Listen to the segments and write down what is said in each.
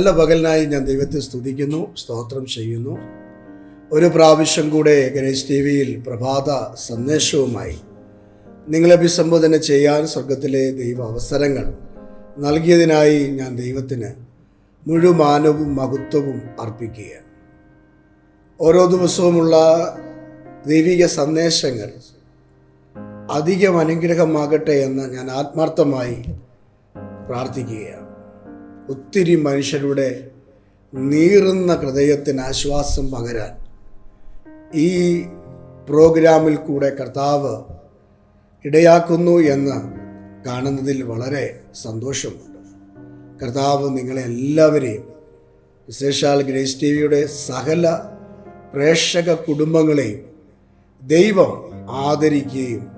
നല്ല പകലിനായി ഞാൻ ദൈവത്തെ സ്തുതിക്കുന്നു സ്തോത്രം ചെയ്യുന്നു. ഒരു പ്രാവശ്യം കൂടെ ഗണേശ് ടി വിയിൽ പ്രഭാത സന്ദേശവുമായി നിങ്ങളെ അഭിസംബോധന ചെയ്യാൻ സ്വർഗത്തിലെ ദൈവ അവസരങ്ങൾ നൽകിയതിനായി ഞാൻ ദൈവത്തിന് മുഴുമാനവും മഹത്വവും അർപ്പിക്കുകയാണ്. ഓരോ ദിവസവുമുള്ള ദൈവിക സന്ദേശങ്ങൾ അധികം അനുഗ്രഹമാകട്ടെ എന്ന് ഞാൻ ആത്മാർത്ഥമായി പ്രാർത്ഥിക്കുകയാണ്. ഒത്തിരി മനുഷ്യരുടെ നീറുന്ന ഹൃദയത്തിന് ആശ്വാസം പകരാൻ ഈ പ്രോഗ്രാമിൽ കൂടെ കർത്താവ് ഇടയാക്കുന്നു എന്ന് കാണുന്നതിൽ വളരെ സന്തോഷമുണ്ട്. കർത്താവ് നിങ്ങളെ എല്ലാവരെയും വിശേഷാൽ ഗ്രേസ് ടി വിയുടെ സകല പ്രേക്ഷക കുടുംബങ്ങളെയും ദൈവം ആദരിക്കുകയും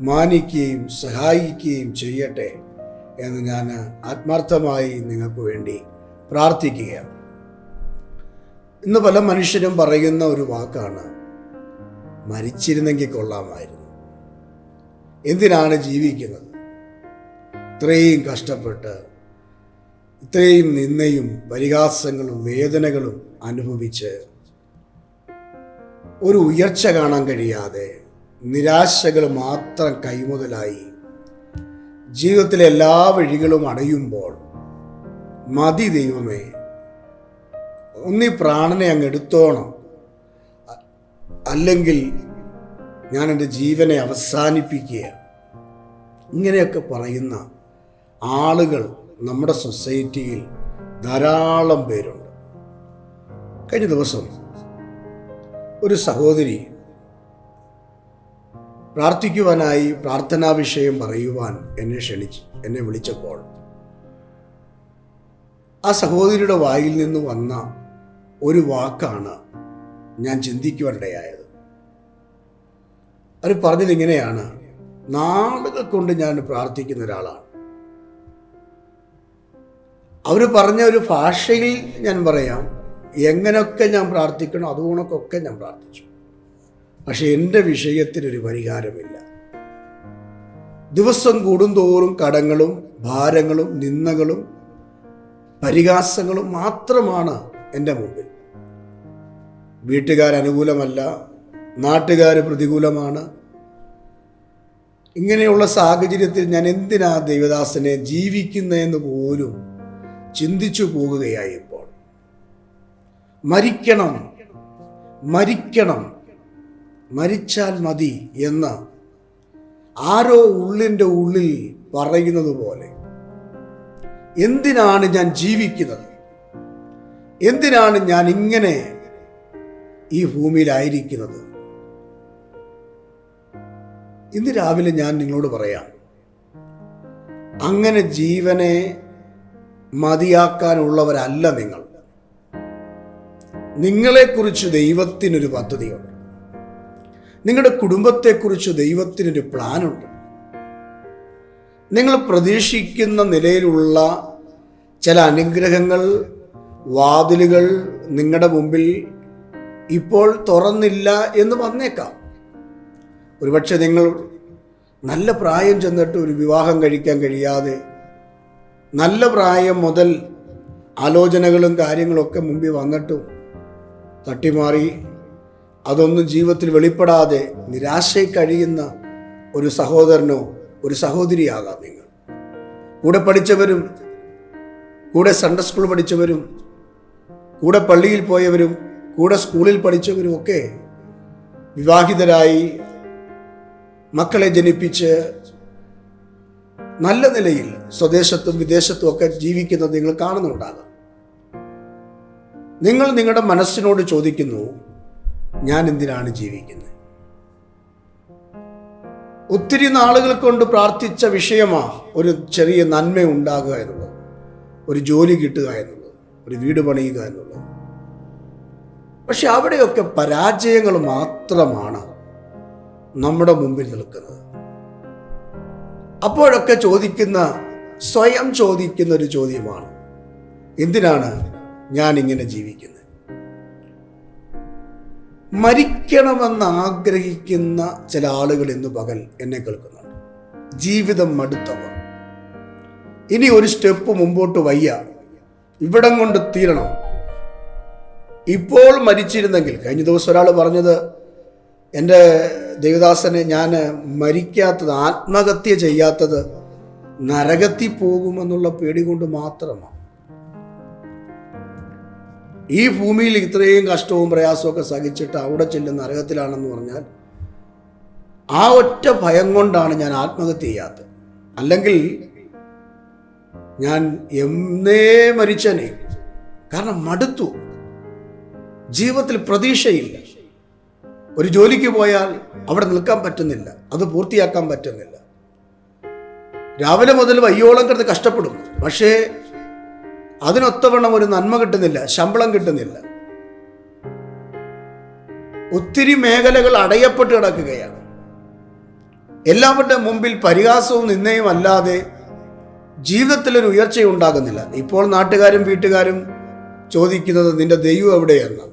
മാനിക്കുകയും സഹായിക്കുകയും ചെയ്യട്ടെ. എന്ന് ഞാൻ ആത്മാർത്ഥമായി നിങ്ങൾക്ക് വേണ്ടി പ്രാർത്ഥിക്കുകയാണ്. ഇന്ന് പല മനുഷ്യരും പറയുന്ന ഒരു വാക്കാണ് മരിച്ചിരുന്നെങ്കിൽ കൊള്ളാമായിരുന്നു. എന്തിനാണ് ജീവിക്കുന്നത്? ഇത്രയും കഷ്ടപ്പെട്ട് ഇത്രയും നിന്നയും പരിഹാസങ്ങളും വേദനകളും അനുഭവിച്ച് ഒരു ഉയർച്ച കാണാൻ കഴിയാതെ നിരാശകൾ മാത്രം കൈമുതലായി ജീവിതത്തിലെ എല്ലാ വഴികളും അടയുമ്പോൾ മതി ദൈവമേ. ഒന്നി പ്രാണനെ അങ്ങ് എടുത്തോണം. അല്ലെങ്കിൽ ഞാൻ എന്റെ ജീവനെ അവസാനിപ്പിക്കുക. ഇങ്ങനെയൊക്കെ പറയുന്ന ആളുകൾ നമ്മുടെ സൊസൈറ്റിയിൽ ധാരാളം പേരുണ്ട്. കഴിഞ്ഞ ദിവസം ഒരു സഹോദരി പ്രാർത്ഥിക്കുവാനായി പ്രാർത്ഥനാ വിഷയം പറയുവാൻ എന്നെ ക്ഷണിച്ചു എന്നെ വിളിച്ചപ്പോൾ ആ സഹോദരിയുടെ വായിൽ നിന്ന് വന്ന ഒരു വാക്കാണ് ഞാൻ ചിന്തിക്കുവാനിടയായത്. അവർ പറഞ്ഞത് ഇങ്ങനെയാണ് നാളുകൾ കൊണ്ട് ഞാൻ പ്രാർത്ഥിക്കുന്ന ഒരാളാണ്. അവർ പറഞ്ഞ ഒരു ഭാഷയിൽ ഞാൻ പറയാം എങ്ങനെയൊക്കെ ഞാൻ പ്രാർത്ഥിക്കണോ അതുകൊണ്ടൊക്കെ ഞാൻ പ്രാർത്ഥിച്ചു. പക്ഷെ എന്റെ വിഷയത്തിനൊരു പരിഹാരമില്ല. ദിവസം കൂടുന്തോറും കടങ്ങളും ഭാരങ്ങളും നിന്നകളും പരിഹാസങ്ങളും മാത്രമാണ് എന്റെ മുമ്പിൽ. വീട്ടുകാർ അനുകൂലമല്ല നാട്ടുകാർ പ്രതികൂലമാണ്. ഇങ്ങനെയുള്ള സാഹചര്യത്തിൽ ഞാൻ എന്തിനാ ദേവദാസനെ ജീവിക്കുന്നതെന്ന് പോലും ചിന്തിച്ചു പോകുകയായി ഇപ്പോൾ. മരിക്കണം മരിക്കണം മരിച്ചാൽ മതി എന്ന് ആരോ ഉള്ളിന്റെ ഉള്ളിൽ പറയുന്നത് പോലെ എന്തിനാണ് ഞാൻ ജീവിക്കുന്നത്? എന്തിനാണ് ഞാൻ ഇങ്ങനെ ഈ ഭൂമിയിലായിരിക്കുന്നത്? ഇന്ന് രാവിലെ ഞാൻ നിങ്ങളോട് പറയാം അങ്ങനെ ജീവനെ മതിയാക്കാനുള്ളവരല്ല നിങ്ങൾ. നിങ്ങളെക്കുറിച്ച് ദൈവത്തിനൊരു പദ്ധതിയുണ്ട്. നിങ്ങളുടെ കുടുംബത്തെക്കുറിച്ച് ദൈവത്തിനൊരു പ്ലാനുണ്ട്. നിങ്ങൾ പ്രതീക്ഷിക്കുന്ന നിലയിലുള്ള ചില അനുഗ്രഹങ്ങൾ വാതിലുകൾ നിങ്ങളുടെ മുമ്പിൽ ഇപ്പോൾ തുറന്നില്ല എന്ന് വന്നേക്കാം. ഒരുപക്ഷെ നിങ്ങൾ നല്ല പ്രായം ചെന്നിട്ട് ഒരു വിവാഹം കഴിക്കാൻ കഴിയാതെ നല്ല പ്രായം മുതൽ ആലോചനകളും കാര്യങ്ങളൊക്കെ മുമ്പിൽ വന്നിട്ടും തട്ടിമാറി അതൊന്നും ജീവിതത്തിൽ വെളിപ്പെടാതെ നിരാശയിൽ കഴിയുന്ന ഒരു സഹോദരനോ ഒരു സഹോദരിയാകാം നിങ്ങൾ. കൂടെ പഠിച്ചവരും കൂടെ സൺഡേ സ്കൂൾ പഠിച്ചവരും കൂടെ പള്ളിയിൽ പോയവരും കൂടെ സ്കൂളിൽ പഠിച്ചവരും ഒക്കെ വിവാഹിതരായി മക്കളെ ജനിപ്പിച്ച് നല്ല നിലയിൽ സ്വദേശത്തും വിദേശത്തും ഒക്കെ ജീവിക്കുന്നത് നിങ്ങൾ കാണുന്നുണ്ടാകാം. നിങ്ങൾ നിങ്ങളുടെ മനസ്സിനോട് ചോദിക്കുന്നു ഞാൻ എന്തിനാണ് ജീവിക്കുന്നത്? ഒത്തിരി നാളുകൾ കൊണ്ട് പ്രാർത്ഥിച്ച വിഷയമാ ഒരു ചെറിയ നന്മ ഉണ്ടാകുക എന്നുള്ളത്. ഒരു ജോലി കിട്ടുക എന്നുള്ളത്. ഒരു വീട് പണിയുക എന്നുള്ളത്. പക്ഷെ അവിടെയൊക്കെ പരാജയങ്ങൾ മാത്രമാണ് നമ്മുടെ മുമ്പിൽ നിൽക്കുന്നത്. അപ്പോഴൊക്കെ ചോദിക്കുന്ന സ്വയം ചോദിക്കുന്ന ഒരു ചോദ്യമാണ് എന്തിനാണ് ഞാൻ ഇങ്ങനെ ജീവിക്കുന്നത്? മരിക്കണമെന്ന് ആഗ്രഹിക്കുന്ന ചില ആളുകൾ ഇന്ന് പകൽ എന്നെ കേൾക്കുന്നുണ്ട്. ജീവിതം മടുത്തവർ. ഇനി ഒരു സ്റ്റെപ്പ് മുമ്പോട്ട് വയ്യ. ഇവിടം കൊണ്ട് തീരണം. ഇപ്പോൾ മരിച്ചിരുന്നെങ്കിൽ കഴിഞ്ഞ ദിവസം ഒരാൾ പറഞ്ഞത് എന്റെ ദേവദാസനെ ഞാൻ മരിക്കാത്തത് ആത്മഹത്യ ചെയ്യാത്തത് നരകത്തിൽ പോകുമെന്നുള്ള പേടി കൊണ്ട് മാത്രമാണ്. ഈ ഭൂമിയിൽ ഇത്രയും കഷ്ടവും പ്രയാസവും സഹിച്ചിട്ട് അവിടെ ചെല്ലുന്ന നരകത്തിലാണെന്ന് പറഞ്ഞാൽ ആ ഒറ്റ ഭയം കൊണ്ടാണ് ഞാൻ ആത്മഹത്യ ചെയ്യാത്തത്. അല്ലെങ്കിൽ ഞാൻ എന്നേ മരിച്ചനെ. കാരണം മടുത്തു. ജീവിതത്തിൽ പ്രതീക്ഷയില്ല. ഒരു ജോലിക്ക് പോയാൽ അവിടെ നിൽക്കാൻ പറ്റുന്നില്ല. അത് പൂർത്തിയാക്കാൻ പറ്റുന്നില്ല. രാവിലെ മുതൽ വയ്യോളം കിടന്ന് കഷ്ടപ്പെടും. പക്ഷേ അതിനൊത്തവണ്ണം ഒരു നന്മ കിട്ടുന്നില്ല ശമ്പളം കിട്ടുന്നില്ല. ഒത്തിരി മേഖലകൾ അടയപ്പെട്ട് കിടക്കുകയാണ്. എല്ലാവരുടെ മുമ്പിൽ പരിഹാസവും നിന്നയും അല്ലാതെ ജീവിതത്തിലൊരു ഉയർച്ച ഉണ്ടാകുന്നില്ല. ഇപ്പോൾ നാട്ടുകാരും വീട്ടുകാരും ചോദിക്കുന്നത് നിന്റെ ദൈവം എവിടെയെന്ന്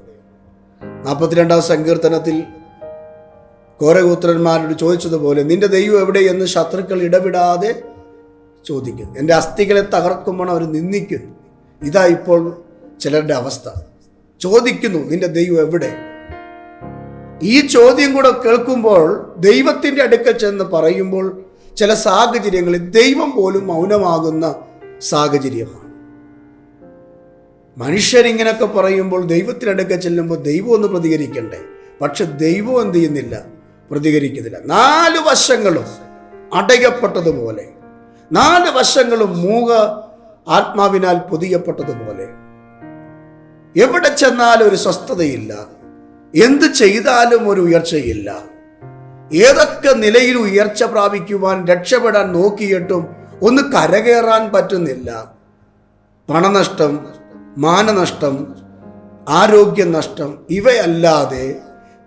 നാൽപ്പത്തിരണ്ടാം സങ്കീർത്തനത്തിൽ കോരകൂത്രന്മാരോട് ചോദിച്ചതുപോലെ നിന്റെ ദൈവം എവിടെയെന്ന് ശത്രുക്കൾ ഇടപെടാതെ ചോദിക്കുന്നു. എന്റെ അസ്ഥികളെ തകർക്കുമ്പോൾ അവർ നിന്ദിക്കുന്നു. ഇതാ ഇപ്പോൾ ചിലരുടെ അവസ്ഥ. ചോദിക്കുന്നു നിന്റെ ദൈവം എവിടെ? ഈ ചോദ്യം കൂടെ കേൾക്കുമ്പോൾ ദൈവത്തിന്റെ അടുക്കൽ ചെന്ന് പറയുമ്പോൾ ചില സാഹചര്യങ്ങളിൽ ദൈവം പോലും മൗനമാകുന്ന സാഹചര്യമാണ്. മനുഷ്യരിങ്ങനൊക്കെ പറയുമ്പോൾ ദൈവത്തിനടുക്കൽ ചെല്ലുമ്പോൾ ദൈവം ഒന്ന് പ്രതികരിക്കണ്ടേ? പക്ഷെ ദൈവം എന്ത് ചെയ്യുന്നില്ല? പ്രതികരിക്കുന്നില്ല. നാല് വശങ്ങളും അടയപ്പെട്ടതുപോലെ. നാല് വശങ്ങളും മൂക ആത്മാവിനാൽ പൊതിയപ്പെട്ടതുപോലെ. എവിടെ ചെന്നാലും ഒരു സ്വസ്ഥതയില്ല. എന്ത് ചെയ്താലും ഒരു ഉയർച്ചയില്ല. ഏതൊക്കെ നിലയിൽ ഉയർച്ച പ്രാപിക്കുവാൻ രക്ഷപ്പെടാൻ നോക്കിയിട്ടും ഒന്ന് കരകയറാൻ പറ്റുന്നില്ല. പണനഷ്ടം മാനനഷ്ടം ആരോഗ്യനഷ്ടം ഇവയല്ലാതെ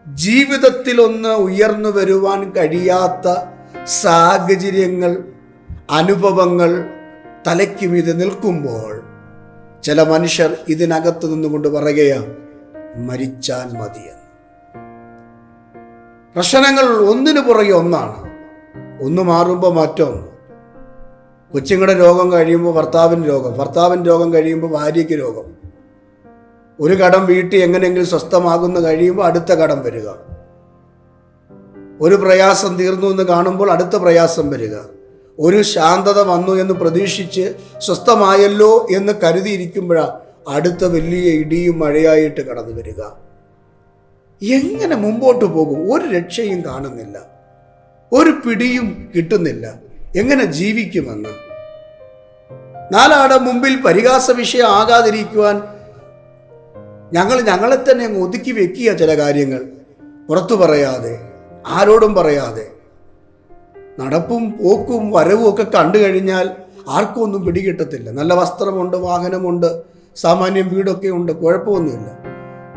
ജീവിതത്തിലൊന്ന് ഉയർന്നു വരുവാൻ കഴിയാത്ത സാഹചര്യങ്ങൾ അനുഭവങ്ങൾ തലയ്ക്ക് മീതെ നിൽക്കുമ്പോൾ ചില മനുഷ്യർ ഇതിനകത്ത് നിന്നുകൊണ്ട് പറയുകയാണ് മരിച്ചാൽ മതിയെന്ന്. പ്രശ്നങ്ങൾ ഒന്നിനു പുറകെ ഒന്നാണ്. ഒന്ന് മാറുമ്പോൾ മറ്റൊന്ന്. കൊച്ചുങ്ങളുടെ രോഗം കഴിയുമ്പോൾ ഭർത്താവിന് രോഗം ഭർത്താവിന്റെ രോഗം കഴിയുമ്പോൾ ഭാര്യയ്ക്ക് രോഗം. ഒരു കടം വീട്ടിൽ എങ്ങനെയെങ്കിലും സ്വസ്ഥമാകുന്ന കഴിയുമ്പോൾ അടുത്ത കടം വരിക. ഒരു പ്രയാസം തീർന്നു എന്ന് കാണുമ്പോൾ അടുത്ത പ്രയാസം വരിക. ഒരു ശാന്തത വന്നു എന്ന് പ്രതീക്ഷിച്ച് സ്വസ്ഥമായല്ലോ എന്ന് കരുതിയിരിക്കുമ്പോഴാണ് അടുത്ത വലിയ ഇടിയും മഴയായിട്ട് കടന്നു വരിക. എങ്ങനെ മുമ്പോട്ട് പോകും? ഒരു രക്ഷയും കാണുന്നില്ല. ഒരു പിടിയും കിട്ടുന്നില്ല. എങ്ങനെ ജീവിക്കുമെന്ന്. നാലാടെ മുമ്പിൽ പരിഹാസ വിഷയം ആകാതിരിക്കുവാൻ ഞങ്ങൾ ഞങ്ങളെ തന്നെ അങ്ങ് ഒതുക്കി വെക്കുക ചില കാര്യങ്ങൾ. പുറത്തു പറയാതെ ആരോടും പറയാതെ. നടപ്പും പോക്കും വരവും ഒക്കെ കണ്ടു കഴിഞ്ഞാൽ ആർക്കും ഒന്നും പിടികിട്ടത്തില്ല. നല്ല വസ്ത്രമുണ്ട് വാഹനമുണ്ട് സാമാന്യം വീടൊക്കെ ഉണ്ട് കുഴപ്പമൊന്നുമില്ല.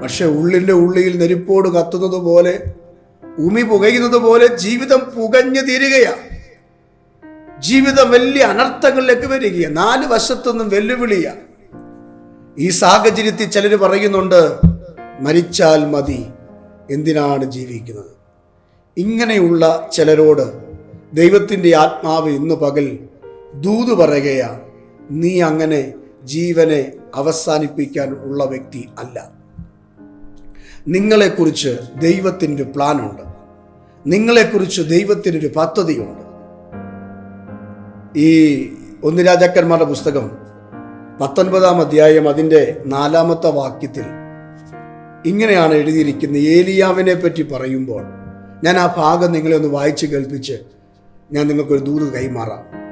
പക്ഷെ ഉള്ളിന്റെ ഉള്ളിൽ നെരിപ്പോട് കത്തുന്നത് പോലെ ഭൂമി പുകയുന്നത് പോലെ ജീവിതം പുകഞ്ഞു തീരുകയാണ് ജീവിതം വലിയ അനർത്ഥങ്ങളിലേക്ക് വരികയാണ് നാല് വശത്തൊന്നും വെല്ലുവിളിയാണ് ഈ സാഹചര്യത്തിൽ ചിലർ പറയുന്നുണ്ട് മരിച്ചാൽ മതി. എന്തിനാണ് ജീവിക്കുന്നത്? ഇങ്ങനെയുള്ള ചിലരോട് ദൈവത്തിന്റെ ആത്മാവ് ഇന്ന് പകൽ ദൂത് പറയുകയാണ് നീ അങ്ങനെ ജീവനെ അവസാനിപ്പിക്കാൻ ഉള്ള വ്യക്തി അല്ല. നിങ്ങളെക്കുറിച്ച് ദൈവത്തിന്റെ പ്ലാനുണ്ട്. നിങ്ങളെക്കുറിച്ച് ദൈവത്തിനൊരു പദ്ധതിയുണ്ട്. ഈ ഒന്ന് രാജാക്കന്മാരുടെ പുസ്തകം പത്തൊൻപതാം അധ്യായം അതിന്റെ നാലാമത്തെ വാക്യത്തിൽ ഇങ്ങനെയാണ് എഴുതിയിരിക്കുന്നത്. ഏലിയാവിനെ പറ്റി പറയുമ്പോൾ ഞാൻ ആ ഭാഗം നിങ്ങളെ ഒന്ന് വായിച്ച് കേൾപ്പിച്ച് ഞാൻ നിങ്ങൾക്കൊരു ദൂത് കൈമാറാം.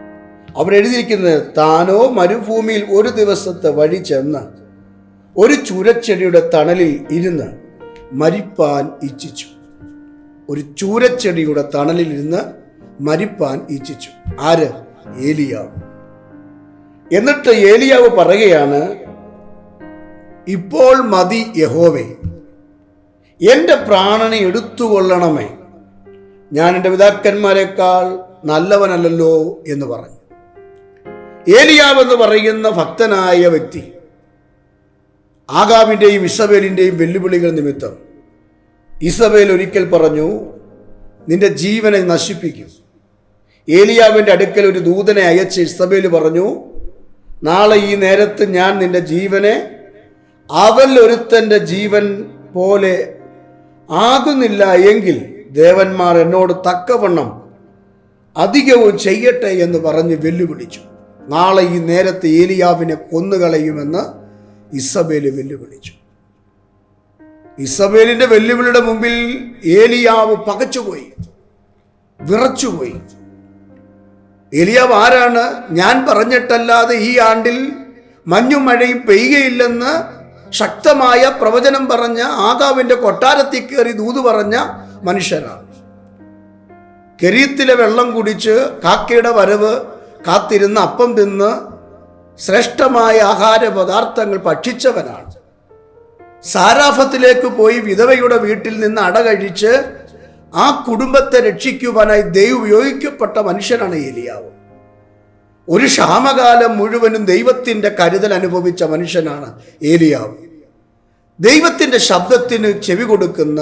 അവർ എഴുതിയിരിക്കുന്നത് താനോ മരുഭൂമിയിൽ ഒരു ദിവസത്തെ വഴി ചെന്ന് ഒരു ചൂരച്ചെടിയുടെ തണലിൽ ഇരുന്ന് മരിപ്പാൻ ഇച്ഛിച്ചു. ഒരു ചൂരച്ചെടിയുടെ തണലിൽ ഇരുന്ന് മരിപ്പാൻ ഇച്ഛിച്ചു. ആര്? ഏലിയാവ്. എന്നിട്ട് ഏലിയാവ് പറയുകയാണ് ഇപ്പോൾ മതി യഹോവേ എന്റെ പ്രാണനെ എടുത്തുകൊള്ളണമേ. ഞാൻ എന്റെ പിതാക്കന്മാരെക്കാൾ നല്ലവനല്ലല്ലോ എന്ന് പറഞ്ഞു. ഏലിയാവ് എന്ന് പറയുന്ന ഭക്തനായ വ്യക്തി ആകാമിന്റെയും ഇസബേലിന്റെയും വെല്ലുവിളികൾ നിമിത്തം ഇസബേൽ ഒരിക്കൽ പറഞ്ഞു നിന്റെ ജീവനെ നശിപ്പിക്കും. ഏലിയാവിന്റെ അടുക്കൽ ഒരു ദൂതനെ അയച്ച് ഇസബേൽ പറഞ്ഞു നാളെ ഈ നേരത്ത് ഞാൻ നിന്റെ ജീവനെ അവൽ ഒരുത്തന്റെ ജീവൻ പോലെ ആകുന്നില്ല എങ്കിൽ ദേവന്മാർ എന്നോട് തക്കവണ്ണം അധികവും ചെയ്യട്ടെ എന്ന് പറഞ്ഞ് വെല്ലുവിളിച്ചു. നാളെ ഈ നേരത്തെ ഏലിയാവിനെ കൊന്നുകളയുമെന്ന് ഇസബേൽ വെല്ലുവിളിച്ചു. ഇസബേലിന്റെ വെല്ലുവിളിയുടെ മുമ്പിൽ ഏലിയാവ് പകച്ചുപോയി വിറച്ചുപോയി. ഏലിയാവ് ആരാണ്? ഞാൻ പറഞ്ഞിട്ടല്ലാതെ ഈ ആണ്ടിൽ മഞ്ഞും മഴയും പെയ്യുകയില്ലെന്ന് ശക്തമായ പ്രവചനം പറഞ്ഞ ആകാവിന്റെ കൊട്ടാരത്തിൽ കയറി ദൂത് പറഞ്ഞ മനുഷ്യരാണ്. കെരീത്തിലെ വെള്ളം കുടിച്ച് കാക്കയുടെ വരവ് കാത്തിരുന്ന് അപ്പം തിന്ന് ശ്രേഷ്ഠമായ ആഹാര പദാർത്ഥങ്ങൾ ഭക്ഷിച്ചവനാണ്. സാരാഫത്തിലേക്ക് പോയി വിധവയുടെ വീട്ടിൽ നിന്ന് അടകഴിച്ച് ആ കുടുംബത്തെ രക്ഷിക്കുവാനായി ദൈവം ഉപയോഗിക്കപ്പെട്ട മനുഷ്യനാണ് ഏലിയാവ്. ഒരു ക്ഷാമകാലം മുഴുവനും ദൈവത്തിന്റെ കരുതൽ അനുഭവിച്ച മനുഷ്യനാണ് ഏലിയാവ്. ദൈവത്തിന്റെ ശബ്ദത്തിന് ചെവി കൊടുക്കുന്ന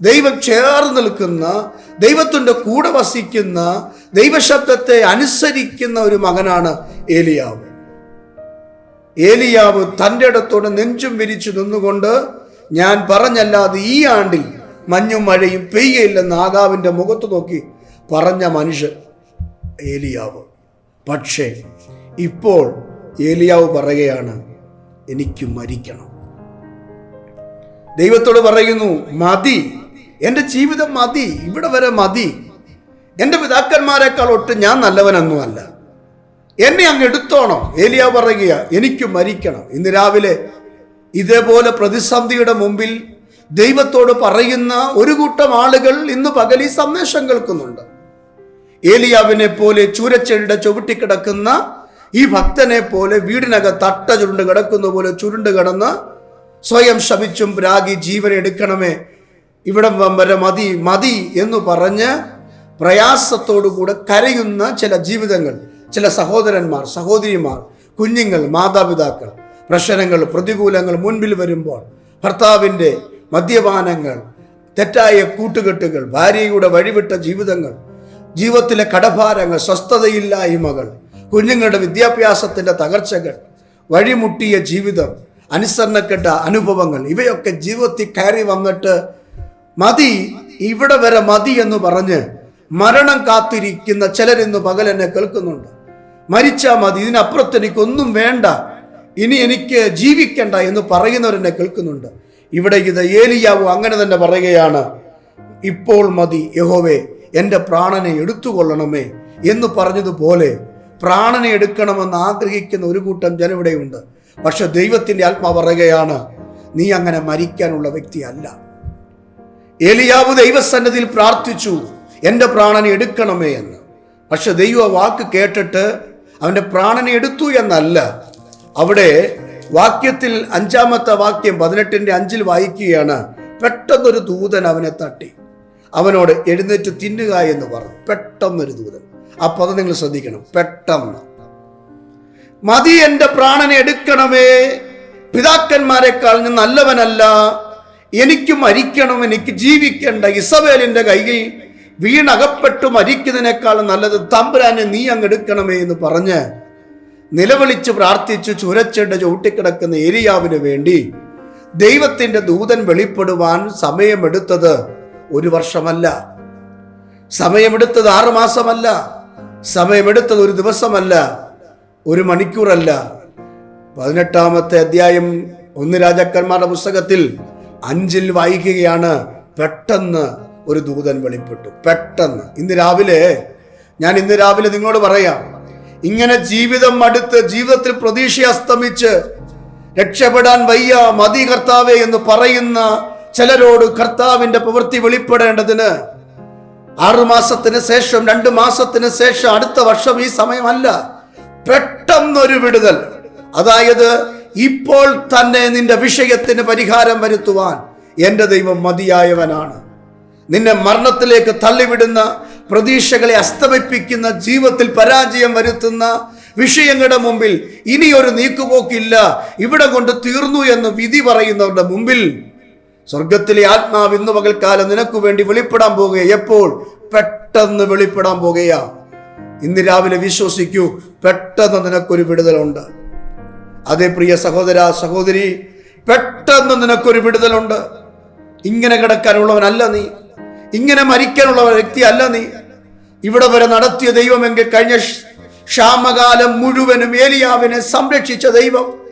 ദൈവം ചേർന്ന് നിൽക്കുന്ന ദൈവത്തിന്റെ കൂടെ വസിക്കുന്ന ദൈവശബ്ദത്തെ അനുസരിക്കുന്ന ഒരു മകനാണ് ഏലിയാവ്. ഏലിയാവ് തന്റെ ഇടത്തോടെ നെഞ്ചും വിരിച്ചു നിന്നുകൊണ്ട് ഞാൻ പറഞ്ഞല്ലാതെ ഈ ആണ്ടിൽ മഞ്ഞും മഴയും പെയ്യയില്ലെന്ന് ആകാവിന്റെ മുഖത്ത് നോക്കി പറഞ്ഞ മനുഷ്യൻ ഏലിയാവ്. പക്ഷേ ഇപ്പോൾ ഏലിയാവ് പറയുകയാണ് എനിക്ക് മരിക്കണം. ദൈവത്തോട് പറയുന്നു മതി എന്റെ ജീവിതം മതി ഇവിടെ വരെ മതി. എന്റെ പിതാക്കന്മാരെക്കാൾ ഒട്ട് ഞാൻ നല്ലവനൊന്നുമല്ല. എന്നെ അങ്ങ് എടുത്തോണം. ഏലിയ പറയുക എനിക്ക് മരിക്കണം. ഇന്ന് രാവിലെ ഇതേപോലെ പ്രതിസന്ധിയുടെ മുമ്പിൽ ദൈവത്തോട് പറയുന്ന ഒരു കൂട്ടം ആളുകൾ ഇന്ന് പകൽ ഈ സന്ദേശം കേൾക്കുന്നുണ്ട്. ഏലിയാവിനെ പോലെ ചൂരച്ചെടിയുടെ ചുവട്ടിക്കിടക്കുന്ന ഈ ഭക്തനെ പോലെ വീടിനകത്ത് തട്ട ചുരുണ്ട് കിടക്കുന്ന പോലെ ചുരുണ്ട് കിടന്ന് സ്വയം ശപിച്ചും രാഗി ജീവൻ എടുക്കണമേ. ഇവിടം വരെ മതി മതി എന്ന് പറഞ്ഞ് പ്രയാസത്തോടുകൂടെ കരയുന്ന ചില ജീവിതങ്ങൾ ചില സഹോദരന്മാർ സഹോദരിമാർ കുഞ്ഞുങ്ങൾ മാതാപിതാക്കൾ പ്രശ്നങ്ങൾ പ്രതികൂലങ്ങൾ മുൻപിൽ വരുമ്പോൾ ഭർത്താവിന്റെ മദ്യപാനങ്ങൾ തെറ്റായ കൂട്ടുകെട്ടുകൾ ഭാര്യയുടെ വഴിവിട്ട ജീവിതങ്ങൾ ജീവിതത്തിലെ കടഭാരങ്ങൾ സ്വസ്ഥതയില്ലായ്മകൾ കുഞ്ഞുങ്ങളുടെ വിദ്യാഭ്യാസത്തിന്റെ തകർച്ചകൾ വഴിമുട്ടിയ ജീവിതം അനുസരണക്കെട്ട അനുഭവങ്ങൾ ഇവയൊക്കെ ജീവിതത്തിൽ കയറി വന്നിട്ട് മതി ഇവിടെ വരെ മതി എന്ന് പറഞ്ഞ് മരണം കാത്തിരിക്കുന്ന ചിലരിന്ന് പകൽ എന്നെ കേൾക്കുന്നുണ്ട്. മരിച്ചാൽ മതി ഇതിനപ്പുറത്ത് എനിക്കൊന്നും വേണ്ട. ഇനി എനിക്ക് ജീവിക്കണ്ട എന്ന് പറയുന്നവരെന്നെ കേൾക്കുന്നുണ്ട്. ഇവിടെ ഇത് ഏലിയാവു അങ്ങനെ തന്നെ പറയുകയാണ് ഇപ്പോൾ മതി യഹോവേ എന്റെ പ്രാണനെ എടുത്തുകൊള്ളണമേ എന്ന് പറഞ്ഞതുപോലെ പ്രാണനെ എടുക്കണമെന്ന് ആഗ്രഹിക്കുന്ന ഒരു കൂട്ടം ജനം ഇവിടെയുണ്ട് പക്ഷെ ദൈവത്തിന്റെ ആത്മാ പറയുകയാണ് നീ അങ്ങനെ മരിക്കാനുള്ള വ്യക്തിയല്ല. ഏലിയാവ് ദൈവസന്നതിയിൽ പ്രാർത്ഥിച്ചു എന്റെ പ്രാണനെ എടുക്കണമേ എന്ന്. പക്ഷെ ദൈവ വാക്ക് കേട്ടിട്ട് അവന്റെ പ്രാണനെ എടുത്തു എന്നല്ല. അവിടെ വാക്യത്തിൽ അഞ്ചാമത്തെ വാക്യം പതിനെട്ടിന്റെ അഞ്ചിൽ വായിക്കുകയാണ് പെട്ടെന്നൊരു ദൂതൻ അവനെ തട്ടി. അവനോട് എഴുന്നേറ്റ് തിന്നുക എന്ന് പറഞ്ഞു. പെട്ടെന്നൊരു ദൂതൻ. ആ പദം നിങ്ങൾ ശ്രദ്ധിക്കണം. പെട്ടെന്ന്. മതി എന്റെ പ്രാണനെ എടുക്കണമേ. പിതാക്കന്മാരെക്കാൾ ഞാൻ നല്ലവനല്ല. എനിക്ക് മരിക്കണം എനിക്ക് ജീവിക്കേണ്ട ഇസബേലിന്റെ കയ്യിൽ വീണകപ്പെട്ടു മരിക്കുന്നതിനേക്കാൾ നല്ലത് തമ്പുരാനെ നീ അങ്ങ് എടുക്കണമേ എന്ന് പറഞ്ഞ് നിലവിളിച്ച് പ്രാർത്ഥിച്ചു ചുരച്ചെണ്ട ചവിട്ടിക്കിടക്കുന്ന ഏരിയാവിന് വേണ്ടി ദൈവത്തിന്റെ ദൂതൻ വെളിപ്പെടുവാൻ സമയമെടുത്തത് ഒരു വർഷമല്ല. സമയമെടുത്തത് ആറു മാസമല്ല. സമയമെടുത്തത് ഒരു ദിവസമല്ല. ഒരു മണിക്കൂറല്ല. പതിനെട്ടാമത്തെ അധ്യായം ഒന്ന് രാജാക്കന്മാരുടെ പുസ്തകത്തിൽ അഞ്ചിൽ വായിക്കുകയാണ്. പെട്ടെന്ന് ഒരു ദൂതൻ വെളിപ്പെട്ടു. പെട്ടെന്ന്. ഇന്ന് രാവിലെ ഞാൻ ഇന്ന് രാവിലെ നിങ്ങളോട് പറയാം. ഇങ്ങനെ ജീവിതം അടുത്ത് ജീവിതത്തിൽ പ്രതീക്ഷ അസ്തമിച്ച് രക്ഷപ്പെടാൻ വയ്യ മതി കർത്താവേ എന്ന് പറയുന്ന ചിലരോട് കർത്താവിന്റെ പ്രവൃത്തി വെളിപ്പെടേണ്ടതിന് ആറു മാസത്തിന് ശേഷം രണ്ട് മാസത്തിന് ശേഷം അടുത്ത വർഷം ഈ സമയമല്ല. പെട്ടെന്നൊരു വിടുതൽ. അതായത് ഇപ്പോൾ തന്നെ നിന്റെ വിഷയത്തിന് പരിഹാരം വരുത്തുവാൻ എന്റെ ദൈവം മതിയായവനാണ്. നിന്നെ മരണത്തിലേക്ക് തള്ളിവിടുന്ന പ്രതീക്ഷകളെ അസ്തമിപ്പിക്കുന്ന ജീവിതത്തിൽ പരാജയം വരുത്തുന്ന വിഷയങ്ങളുടെ മുമ്പിൽ ഇനിയൊരു നീക്കുപോക്കില്ല. ഇവിടെ കൊണ്ട് തീർന്നു എന്ന് വിധി പറയുന്നവരുടെ മുമ്പിൽ സ്വർഗത്തിലെ ആത്മാവ് ഇന്ന് പകൽക്കാലം നിനക്ക് വേണ്ടി വെളിപ്പെടാൻ പോകുക. എപ്പോൾ? പെട്ടെന്ന് വെളിപ്പെടാൻ പോകുകയാ. ഇന്ന് രാവിലെ വിശ്വസിക്കൂ പെട്ടെന്ന് നിനക്കൊരു വിടുതലുണ്ട്. അതേ പ്രിയ സഹോദര സഹോദരി പെട്ടെന്ന് നിനക്കൊരു വിടുതലുണ്ട്. ഇങ്ങനെ കിടക്കാനുള്ളവനല്ല നീ. ഇങ്ങനെ മരിക്കാനുള്ള വ്യക്തി അല്ല നീ. ഇവിടെ വരെ നടത്തിയ ദൈവമെങ്കിൽ കഴിഞ്ഞ ക്ഷാമകാലം മുഴുവനും ഏലിയാവിനെ സംരക്ഷിച്ച ദൈവം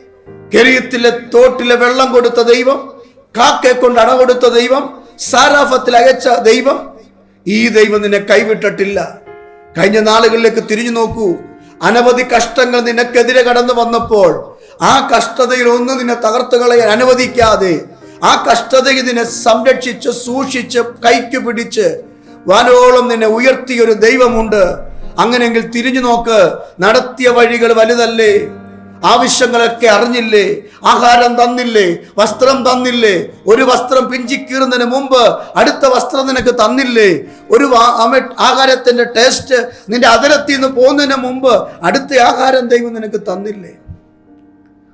കെരിയത്തിലെ തോട്ടിലെ വെള്ളം കൊടുത്ത ദൈവം കാക്കെ കൊണ്ട് അട കൊടുത്ത ദൈവം സാരാഫത്തിൽ അയച്ച ദൈവം. ഈ ദൈവം നിന്നെ കൈവിട്ടിട്ടില്ല. കഴിഞ്ഞ നാളുകളിലേക്ക് തിരിഞ്ഞു നോക്കൂ. അനവധി കഷ്ടങ്ങൾ നിനക്കെതിരെ കടന്നു വന്നപ്പോൾ ആ കഷ്ടതയിൽ ഒന്ന് നിന്നെ തകർത്ത് കളയാൻ അനുവദിക്കാതെ ആ കഷ്ടതയിൽ നിന്നെ സംരക്ഷിച്ച് സൂക്ഷിച്ച് കൈക്ക് പിടിച്ച് വാനോളം നിന്നെ ഉയർത്തിയ ഒരു ദൈവമുണ്ട്. അങ്ങനെങ്കിൽ തിരിഞ്ഞു നോക്ക് നടത്തിയ വഴികൾ വലുതല്ലേ? ആവശ്യങ്ങളൊക്കെ അറിഞ്ഞില്ലേ? ആഹാരം തന്നില്ലേ? വസ്ത്രം തന്നില്ലേ? ഒരു വസ്ത്രം പിഞ്ചിക്കീറുന്നതിന് മുമ്പ് അടുത്ത വസ്ത്രം നിനക്ക് തന്നില്ലേ? ഒരു ആഹാരത്തിന്റെ ടേസ്റ്റ് നിന്റെ അതിരത്തിൽ പോകുന്നതിന് മുമ്പ് അടുത്ത ആഹാരം ദൈവം നിനക്ക് തന്നില്ലേ?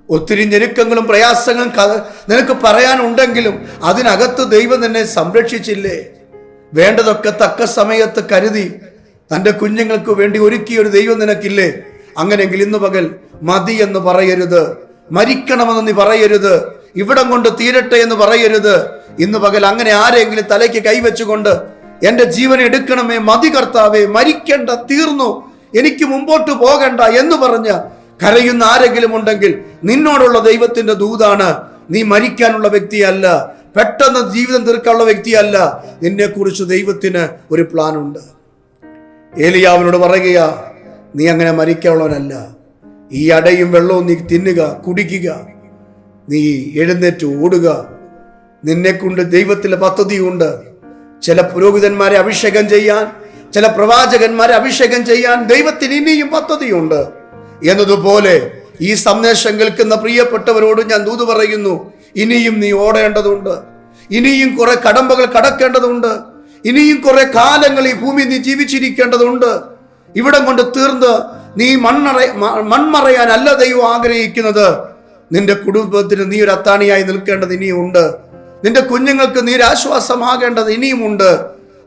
ഒത്തിരി ഞെരുക്കങ്ങളും പ്രയാസങ്ങളും നിനക്ക് പറയാനുണ്ടെങ്കിലും അതിനകത്ത് ദൈവം നിന്നെ സംരക്ഷിച്ചില്ലേ? വേണ്ടതൊക്കെ തക്ക സമയത്ത് കരുതി തന്റെ കുഞ്ഞുങ്ങൾക്ക് വേണ്ടി ഒരുക്കിയ ഒരു ദൈവം നിനക്കില്ലേ? അങ്ങനെയെങ്കിൽ ഇന്ന് പകൽ മതി എന്ന് പറയരുത്. മരിക്കണമെന്ന് നീ പറയരുത്. ഇവിടം കൊണ്ട് തീരട്ടെ എന്ന് പറയരുത്. ഇന്ന് പകൽ അങ്ങനെ ആരെങ്കിലും തലയ്ക്ക് കൈവച്ചുകൊണ്ട് എന്റെ ജീവൻ എടുക്കണമേ മതി കർത്താവേ മരിക്കേണ്ട തീർന്നു. എനിക്ക് മുമ്പോട്ട് പോകണ്ട എന്ന് പറഞ്ഞ് കരയുന്ന ആരെങ്കിലും ഉണ്ടെങ്കിൽ നിന്നോടുള്ള ദൈവത്തിന്റെ ദൂതാണ്. നീ മരിക്കാനുള്ള വ്യക്തിയല്ല. പെട്ടെന്ന് ജീവിതം തീർക്കാനുള്ള വ്യക്തിയല്ല. നിന്നെ കുറിച്ച് ദൈവത്തിന് ഒരു പ്ലാൻ ഉണ്ട് ഏലിയാവിനോട് പറയുകയാ നീ അങ്ങനെ മരിക്കാനുള്ളവനല്ല. ഈ അടയും വെള്ളവും നീ തിന്നുക കുടിക്കുക. നീ എഴുന്നേറ്റ് ഓടുക. നിന്നെക്കൊണ്ട് ദൈവത്തിലെ പദ്ധതിയുണ്ട്. ചില പുരോഹിതന്മാരെ അഭിഷേകം ചെയ്യാൻ ചില പ്രവാചകന്മാരെ അഭിഷേകം ചെയ്യാൻ ദൈവത്തിന് ഇനിയും പദ്ധതിയുണ്ട്. എന്നതുപോലെ ഈ സന്ദേശം കേൾക്കുന്ന പ്രിയപ്പെട്ടവരോട് ഞാൻ ദൂത് പറയുന്നു ഇനിയും നീ ഓടേണ്ടതുണ്ട്. ഇനിയും കുറെ കടമ്പകൾ കടക്കേണ്ടതുണ്ട്. ഇനിയും കുറെ കാലങ്ങൾ ഈ ഭൂമി നീ ജീവിച്ചിരിക്കേണ്ടതുണ്ട്. ഇവിടം കൊണ്ട് തീർന്ന് നീ മണ്ണറ മൺമറയാനല്ല ദൈവം ആഗ്രഹിക്കുന്നത്. നിന്റെ കുടുംബത്തിന് നീ ഒരു അത്താണിയായി നിൽക്കേണ്ടത് ഇനിയുമുണ്ട് നിന്റെ കുഞ്ഞുങ്ങൾക്ക് നീ ഒരു ആശ്വാസമാകേണ്ടത് ഇനിയുമുണ്ട്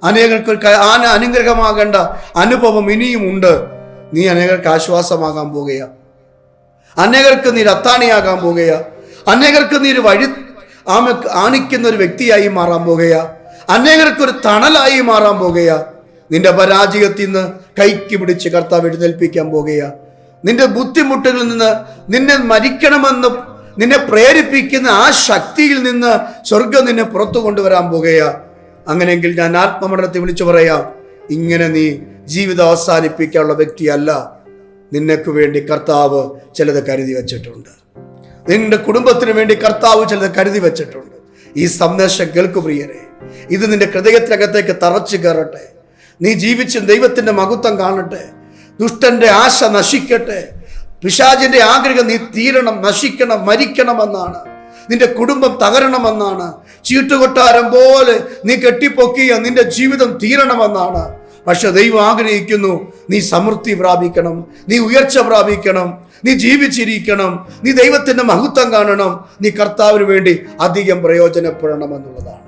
അനേകർക്ക് ആന അനുഗ്രഹമാകേണ്ട അനുഭവം ഇനിയുമുണ്ട് നീ അനേകർക്ക് ആശ്വാസമാകാൻ പോകുകയാ അനേകർക്ക് നീ രത്താണിയാകാൻ പോകുകയാ അനേകർക്ക് നീ ഒരു വഴി ആമ ആണിക്കുന്ന ഒരു വ്യക്തിയായി മാറാൻ പോകുകയാ അനേകർക്ക് ഒരു തണലായി മാറാൻ പോകുകയാ നിന്റെ പരാജയത്തിൽ നിന്ന് കൈക്ക് പിടിച്ച് കർത്താവ് എഴുന്നേൽപ്പിക്കാൻ പോകുകയാ നിന്റെ ബുദ്ധിമുട്ടുകളിൽ നിന്ന് നിന്നെ മരിക്കണമെന്ന് നിന്നെ പ്രേരിപ്പിക്കുന്ന ആ ശക്തിയിൽ നിന്ന് സ്വർഗം നിന്നെ പുറത്തു കൊണ്ടുവരാൻ പോകുകയാ അങ്ങനെയെങ്കിൽ ഞാൻ ആത്മമരണത്തെ വിളിച്ചു പറയാം. ഇങ്ങനെ നീ ജീവിതം അവസാനിപ്പിക്കാനുള്ള വ്യക്തിയല്ല. നിനക്ക് വേണ്ടി കർത്താവ് ചിലത് കരുതി വച്ചിട്ടുണ്ട്. നിന്റെ കുടുംബത്തിന് വേണ്ടി കർത്താവ് ചിലത് കരുതി വച്ചിട്ടുണ്ട്. ഈ സന്ദേശം കേൾക്കു പ്രിയരെ. ഇത് നിന്റെ ഹൃദയത്തിനകത്തേക്ക് തറച്ചു കയറട്ടെ. നീ ജീവിച്ച് ദൈവത്തിന്റെ മഹത്വം കാണട്ടെ. ദുഷ്ടന്റെ ആശ നശിക്കട്ടെ. പിശാചിന്റെ ആഗ്രഹം നീ തീരണം നശിക്കണം മരിക്കണമെന്നാണ് നിന്റെ കുടുംബം തകരണമെന്നാണ്. ചീട്ടുകൊട്ടാരം പോലെ നീ കെട്ടിപ്പൊക്കിയ നിന്റെ ജീവിതം തീരണമെന്നാണ്. പക്ഷെ ദൈവം ആഗ്രഹിക്കുന്നു നീ സമൃദ്ധി പ്രാപിക്കണം നീ ഉയർച്ച പ്രാപിക്കണം നീ ജീവിച്ചിരിക്കണം നീ ദൈവത്തിന്റെ മഹത്വം കാണണം നീ കർത്താവിന് വേണ്ടി അധികം പ്രയോജനപ്പെടണം എന്നുള്ളതാണ്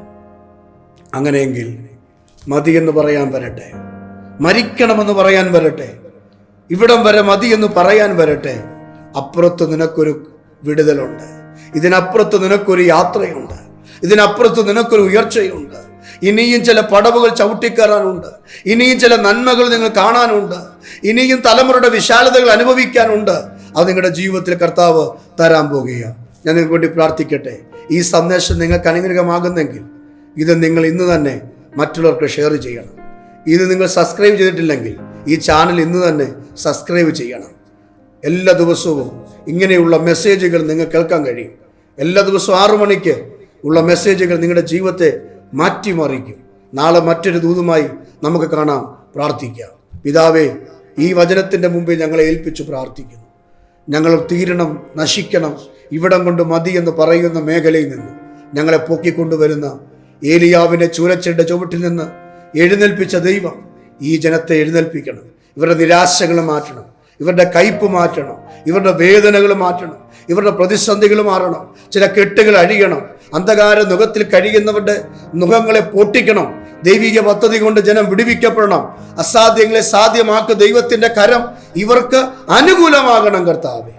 അങ്ങനെയെങ്കിൽ മതി എന്ന് പറയാൻ വരട്ടെ. മരിക്കണമെന്ന് പറയാൻ വരട്ടെ. ഇവിടം വരെ മതി എന്ന് പറയാൻ വരട്ടെ. അപ്പുറത്ത് നിനക്കൊരു വിടുതലുണ്ട്. ഇതിനപ്പുറത്ത് നിനക്കൊരു യാത്രയുണ്ട്. ഇതിനപ്പുറത്ത് നിനക്കൊരു ഉയർച്ചയുണ്ട്. ഇനിയും ചില പടവുകൾ ചവിട്ടിക്കയറാനുണ്ട്. ഇനിയും ചില നന്മകൾ നിങ്ങൾ കാണാനുണ്ട്. ഇനിയും തലമുറയുടെ വിശാലതകൾ അനുഭവിക്കാനുണ്ട്. അത് നിങ്ങളുടെ ജീവിതത്തിൽ കർത്താവ് തരാൻ പോകുകയാണ്. ഞാൻ നിങ്ങൾക്ക് വേണ്ടി പ്രാർത്ഥിക്കട്ടെ. ഈ സന്ദേശം നിങ്ങൾക്ക് അനുഗ്രഹമാകുന്നെങ്കിൽ ഇത് നിങ്ങൾ ഇന്ന് തന്നെ മറ്റുള്ളവർക്ക് ഷെയർ ചെയ്യണം. ഇത് നിങ്ങൾ സബ്സ്ക്രൈബ് ചെയ്തിട്ടില്ലെങ്കിൽ ഈ ചാനൽ ഇന്ന് തന്നെ സബ്സ്ക്രൈബ് ചെയ്യണം. എല്ലാ ദിവസവും ഇങ്ങനെയുള്ള മെസ്സേജുകൾ നിങ്ങൾ കേൾക്കാൻ കഴിയും. എല്ലാ ദിവസവും ആറു മണിക്ക് ഉള്ള മെസ്സേജുകൾ നിങ്ങളുടെ ജീവിതത്തെ മാറ്റിമറിക്കും. നാളെ മറ്റൊരു ദൂതുമായി നമുക്ക് കാണാം പ്രാർത്ഥിക്കാം. പിതാവേ ഈ വചനത്തിന്റെ മുമ്പിൽ ഞങ്ങളെ ഏൽപ്പിച്ചു പ്രാർത്ഥിക്കുന്നു. ഞങ്ങൾ തീരണം നശിക്കണം ഇവിടം കൊണ്ട് മതി എന്ന് പറയുന്ന മേഖലയിൽ നിന്ന് ഞങ്ങളെ പൊക്കിക്കൊണ്ടുവരുന്ന ഏലിയാവിനെ ചൂരച്ചയുടെ ചുവട്ടിൽ നിന്ന് എഴുന്നേൽപ്പിച്ച ദൈവം ഈ ജനത്തെ എഴുന്നേൽപ്പിക്കണം. ഇവരുടെ നിരാശകൾ മാറ്റണം. ഇവരുടെ കയ്പ് മാറ്റണം ഇവരുടെ വേദനകൾ മാറ്റണം ഇവരുടെ പ്രതിസന്ധികൾ മാറണം ചില കെട്ടുകൾ അഴിയണം അന്ധകാര മുഖത്തിൽ കഴിയുന്നവരുടെ മുഖങ്ങളെ പൊട്ടിക്കണം ദൈവിക പദ്ധതി കൊണ്ട് ജനം വിടുവിക്കപ്പെടണം അസാധ്യങ്ങളെ സാധ്യമാക്കുക ദൈവത്തിന്റെ കരം ഇവർക്ക് അനുകൂലമാകണം കർത്താവേ.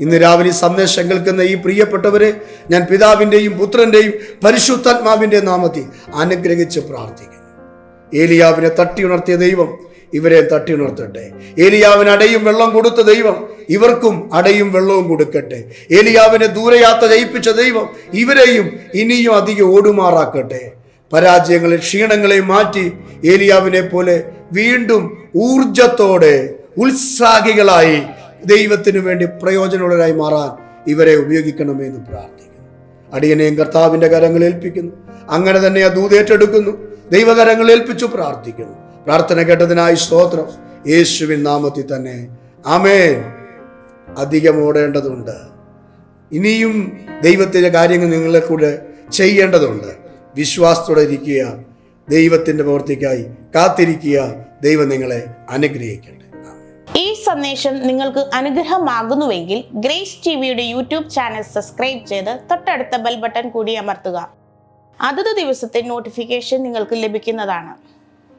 ഇന്ന് രാവിലെ സന്ദേശം കേൾക്കുന്ന ഈ പ്രിയപ്പെട്ടവരെ ഞാൻ പിതാവിന്റെയും പുത്രന്റെയും പരിശുദ്ധാത്മാവിന്റെ നാമത്തിൽ അനുഗ്രഹിച്ച് പ്രാർത്ഥിക്കുന്നു. ഏലിയാവിനെ തട്ടിയുണർത്തിയ ദൈവം ഇവരെ തട്ടിയുണർത്തട്ടെ ഏലിയാവിന് അടയും വെള്ളം കൊടുത്ത ദൈവം ഇവർക്കും അടയും വെള്ളവും കൊടുക്കട്ടെ. ഏലിയാവിനെ ദൂരയാത്ര ജയിപ്പിച്ച ദൈവം ഇവരെയും ഇനിയും അധികം ഓടുമാറാക്കട്ടെ. പരാജയങ്ങളെ ക്ഷീണങ്ങളെ മാറ്റി ഏലിയാവിനെ പോലെ വീണ്ടും ഊർജത്തോടെ ഉത്സാഹികളായി ദൈവത്തിനു വേണ്ടി പ്രയോജനമുള്ളവരായി മാറാൻ ഇവരെ ഉപയോഗിക്കണമെന്ന് പ്രാർത്ഥിക്കുന്നു. അടിയനെയും കർത്താവിന്റെ കരങ്ങൾ ഏൽപ്പിക്കുന്നു. അങ്ങനെ തന്നെ ആ ദൂതേറ്റെടുക്കുന്നു ദൈവകരങ്ങൾ ഏൽപ്പിച്ചു പ്രാർത്ഥിക്കുന്നു. പ്രാർത്ഥന കേട്ടതിനായി സ്തോത്രം. യേശുവിൻ നാമത്തിൽ തന്നെ. ആമേൻ. അധികം ഓടേണ്ടതുണ്ട് ഇനിയും ദൈവത്തിന്റെ കാര്യങ്ങൾ നിങ്ങളെ കൂടെ ചെയ്യേണ്ടതുണ്ട്. വിശ്വാസത്തോടെ ഇരിക്കുക. ദൈവത്തിന്റെ പ്രവൃത്തിക്കായി കാത്തിരിക്കുക. ദൈവം നിങ്ങളെ അനുഗ്രഹിക്കട്ടെ. ഈ സന്ദേശം നിങ്ങൾക്ക് അനുഗ്രഹമാകുന്നുവെങ്കിൽ ഗ്രേസ് ടി വിയുടെ യൂട്യൂബ് ചാനൽ സബ്സ്ക്രൈബ് ചെയ്ത് തൊട്ടടുത്ത ബെൽ ബട്ടൺ കൂടി അമർത്തുക. അതത് ദിവസത്തെ നോട്ടിഫിക്കേഷൻ നിങ്ങൾക്ക് ലഭിക്കുന്നതാണ്.